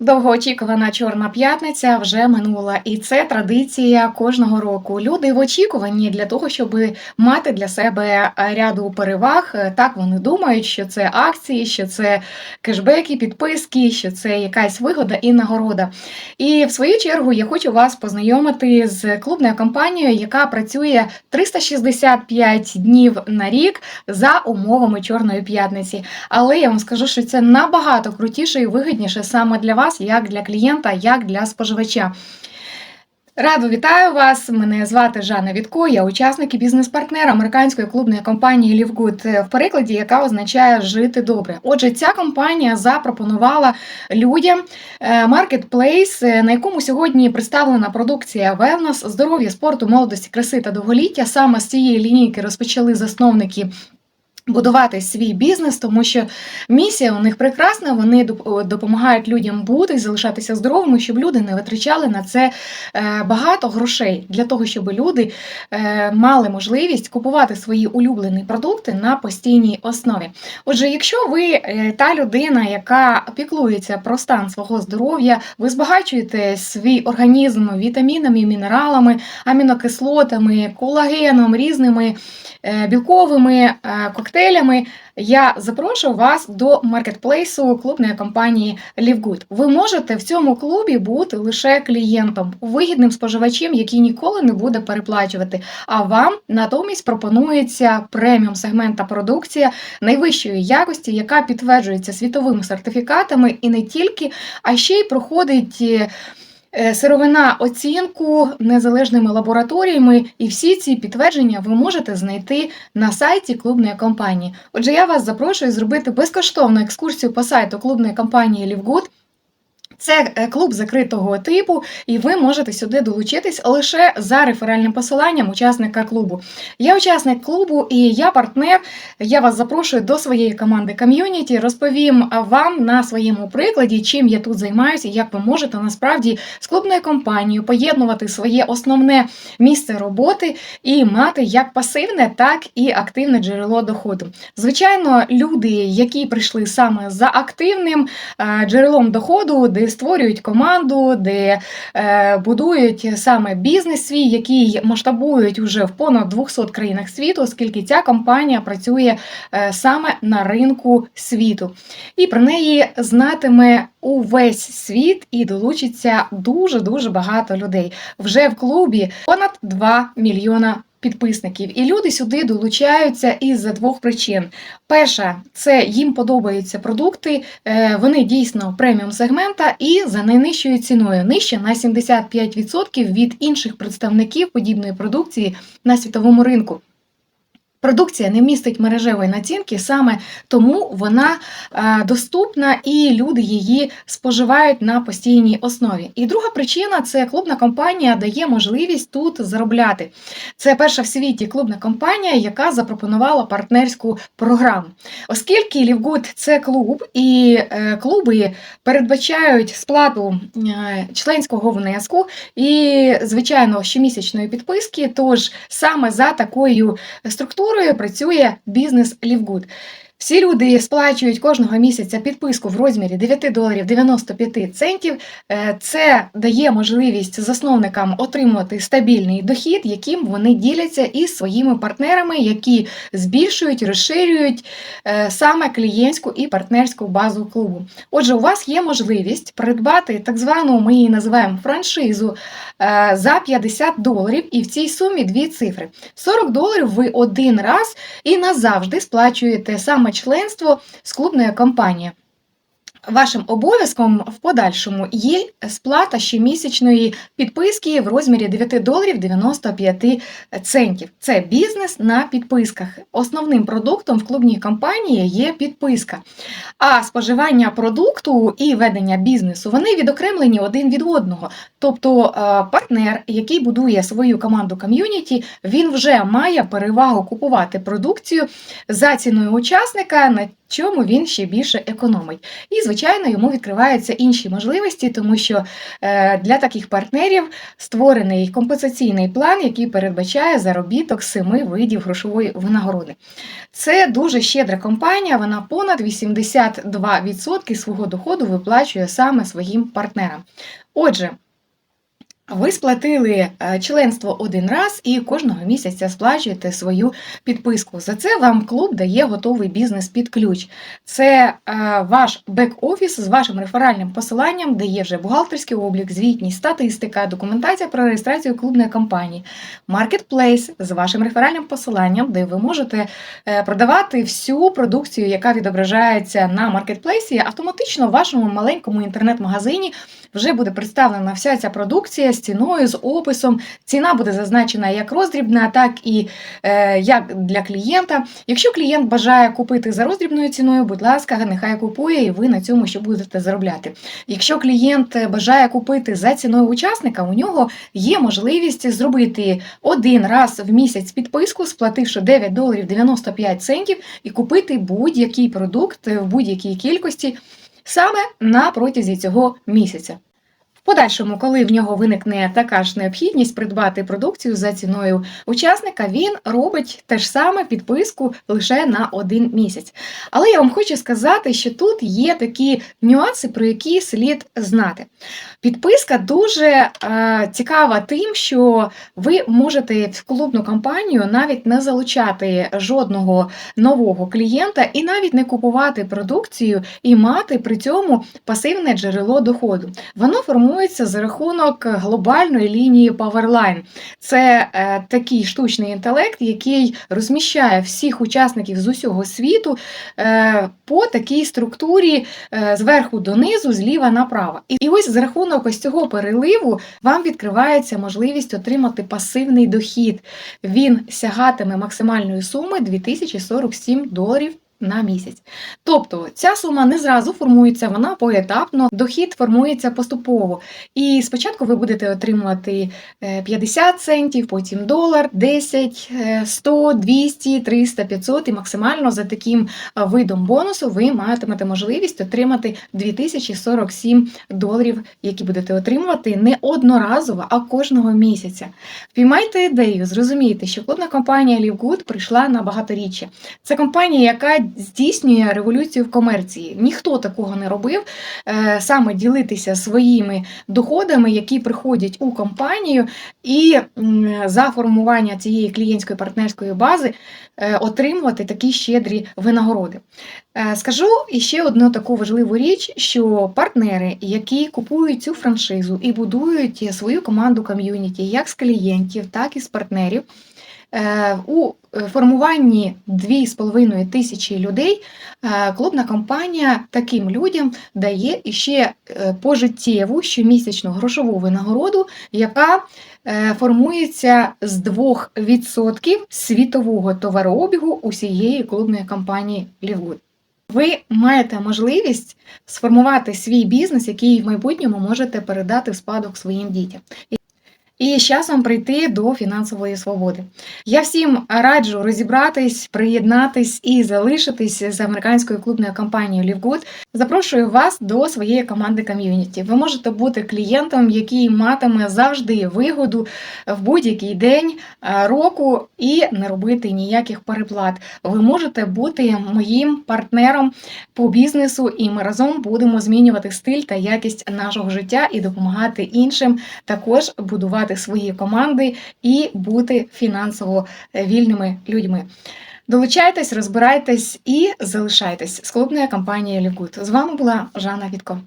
Довгоочікувана Чорна п'ятниця вже минула, і це традиція кожного року. Люди в очікуванні для того, щоб мати для себе ряду переваг. Так вони думають, що це акції, що це кешбеки, підписки, що це якась вигода і нагорода. І в свою чергу я хочу вас познайомити з клубною компанією, яка працює 365 днів на рік за умовами Чорної п'ятниці. Але я вам скажу, що це набагато крутіше і вигідніше саме для вас, як для клієнта, як для споживача. Радо вітаю вас! Мене звати Жанна Вітко, я учасник і бізнес-партнер американської клубної компанії LiveGood, в перекладі, яка означає жити добре. Отже, ця компанія запропонувала людям маркетплейс, на якому сьогодні представлена продукція Wellness, здоров'я, спорту, молодості, краси та довголіття. Саме з цієї лінійки розпочали засновники. Будувати свій бізнес, тому що місія у них прекрасна. Вони допомагають людям бути залишатися здоровими, щоб люди не витрачали на це е, багато грошей для того, щоб люди е, мали можливість купувати свої улюблені продукти на постійній основі. Отже, якщо ви е, та людина, яка піклується про стан свого здоров'я, ви збагачуєте свій організм вітамінами, мінералами, амінокислотами, колагеном, різними білковими е, коктейлями. Я запрошую вас до маркетплейсу клубної компанії LiveGood. Ви можете в цьому клубі бути лише клієнтом, вигідним споживачем, який ніколи не буде переплачувати. А вам натомість пропонується преміум сегмента продукція найвищої якості, яка підтверджується світовими сертифікатами і не тільки, а ще й проходить. Е, Сировина оцінку незалежними лабораторіями, і всі ці підтвердження ви можете знайти на сайті клубної компанії. Отже, я вас запрошую зробити безкоштовну екскурсію по сайту клубної компанії LiveGood. Це е, клуб закритого типу, і ви можете сюди долучитись лише за реферальним посиланням учасника клубу. Я учасник клубу і я партнер. Я вас запрошую до своєї команди ком'юніті. Розповім вам на своєму прикладі, чим я тут займаюся, і як ви можете насправді з клубною компанією поєднувати своє основне місце роботи і мати як пасивне, так і активне джерело доходу. Звичайно, люди, які прийшли саме за активним е, джерелом доходу, де створюють команду, де е, будують саме бізнес свій, який масштабують уже в понад 200 країнах світу, оскільки ця компанія працює е, саме на ринку світу. І про неї знатиме увесь світ і долучиться дуже дуже багато людей. Вже в клубі понад 2 мільйона. Підписників, і люди сюди долучаються із двох причин. Перша, це їм подобаються продукти, е, вони дійсно преміум сегмента і за найнижчою ціною, нижче на 75% від інших представників подібної продукції на світовому ринку. Продукція не містить мережевої націнки, саме тому вона е, доступна і люди її споживають на постійній основі. І друга причина це клубна компанія дає можливість тут заробляти. Це перша в світі клубна компанія, яка запропонувала партнерську програму. Оскільки Лівгуд це клуб, і е, клуби передбачають сплату е, членського внеску і, звичайно, щомісячної підписки. Тож саме за такою структурою працює бізнес Лівгуд. Всі люди сплачують кожного місяця підписку в розмірі 9 доларів 95 центів. Е, Це дає можливість засновникам отримувати стабільний дохід, яким вони діляться із своїми партнерами, які збільшують, розширюють е, саме клієнтську і партнерську базу клубу. Отже, у вас є можливість придбати так звану, ми її називаємо франшизу е, за 50 доларів, і в цій сумі дві цифри. 40 доларів ви один раз і назавжди сплачуєте саме членство з клубної компанії. Вашим обов'язком в подальшому є сплата щомісячної підписки в розмірі 9 доларів 95 центів. Це бізнес на підписках. Основним продуктом в клубній компанії є підписка. А споживання продукту і ведення бізнесу вони відокремлені один від одного. Тобто е, партнер, який будує свою команду ком'юніті, він вже має перевагу купувати продукцію за ціною учасника, на чому він ще більше економить. І, звичайно, йому відкриваються інші можливості, тому що е, для таких партнерів створений компенсаційний план, який передбачає заробіток семи видів грошової винагороди. Це дуже щедра компанія, вона понад 82% свого доходу виплачує саме своїм партнерам. Отже, ви сплатили е, членство один раз і кожного місяця сплачуєте свою підписку. За це вам клуб дає готовий бізнес під ключ. Це е, ваш бек-офіс з вашим реферальним посиланням, де є вже бухгалтерський облік, звітність, статистика, документація про реєстрацію клубної компанії, маркетплейс з вашим реферальним посиланням, де ви можете е, продавати всю продукцію, яка відображається на маркетплейсі, автоматично в вашому маленькому інтернет-магазині вже буде представлена вся ця продукція з ціною, з описом. Ціна буде зазначена як роздрібна, так і е, як для клієнта. Якщо клієнт бажає купити за роздрібною ціною, будь ласка, нехай купує, і ви на цьому ще будете заробляти. Якщо клієнт бажає купити за ціною учасника, у нього є можливість зробити один раз в місяць підписку, сплативши 9 доларів 95 центів, і купити будь-який продукт в будь-якій кількості саме на протязі цього місяця. Подальшому, коли в нього виникне така ж необхідність придбати продукцію за ціною учасника, він робить те ж саме підписку лише на один місяць. Але я вам хочу сказати, що тут є такі нюанси, про які слід знати. Підписка дуже е, цікава тим, що ви можете в клубну кампанію навіть не залучати жодного нового клієнта і навіть не купувати продукцію і мати при цьому пасивне джерело доходу. Воно формується за рахунок глобальної лінії Powerline. Це е, такий штучний інтелект, який розміщає всіх учасників з усього світу е, по такій структурі е, зверху донизу, зліва направо. І ось за рахунок ось цього переливу вам відкривається можливість отримати пасивний дохід. Він сягатиме максимальної суми 2047 доларів на місяць. Тобто ця сума не зразу формується, вона поетапно, дохід формується поступово. І спочатку ви будете отримувати е, 50 центів, потім долар, 10, е, 100, 200, 300, 500 і максимально за таким е, видом бонусу ви матимете можливість отримати 2047 доларів, які будете отримувати не одноразово, а кожного місяця. Впіймайте ідею, зрозумійте, що клубна компанія LiveGood прийшла на багаторіччя. Це компанія, яка здійснює революцію в комерції. Ніхто такого не робив. е, Саме ділитися своїми доходами, які приходять у компанію, і за формування цієї клієнтської партнерської бази е, отримувати такі щедрі винагороди. Е, Скажу іще одну таку важливу річ, що партнери, які купують цю франшизу і будують свою команду ком'юніті, як з клієнтів, так і з партнерів. Е, У формуванні 2,5 тисячі людей е, клубна компанія таким людям дає іще е, пожиттєву щомісячну грошову винагороду, яка е, формується з 2% світового товарообігу усієї клубної компанії Лівгуд. Ви маєте можливість сформувати свій бізнес, який в майбутньому можете передати в спадок своїм дітям. І з часом прийти до фінансової свободи. Я всім раджу розібратись, приєднатись і залишитись з американською клубною компанією LiveGood. Запрошую вас до своєї команди ком'юніті. Ви можете бути клієнтом, який матиме завжди вигоду в будь-який день е, року і не робити ніяких переплат. Ви можете бути моїм партнером по бізнесу, і ми разом будемо змінювати стиль та якість нашого життя і допомагати іншим також будувати свої команди і бути фінансово е, вільними людьми. Долучайтесь, розбирайтесь і залишайтесь з клубної компанії Лівгуд. З вами була Жанна Вітко.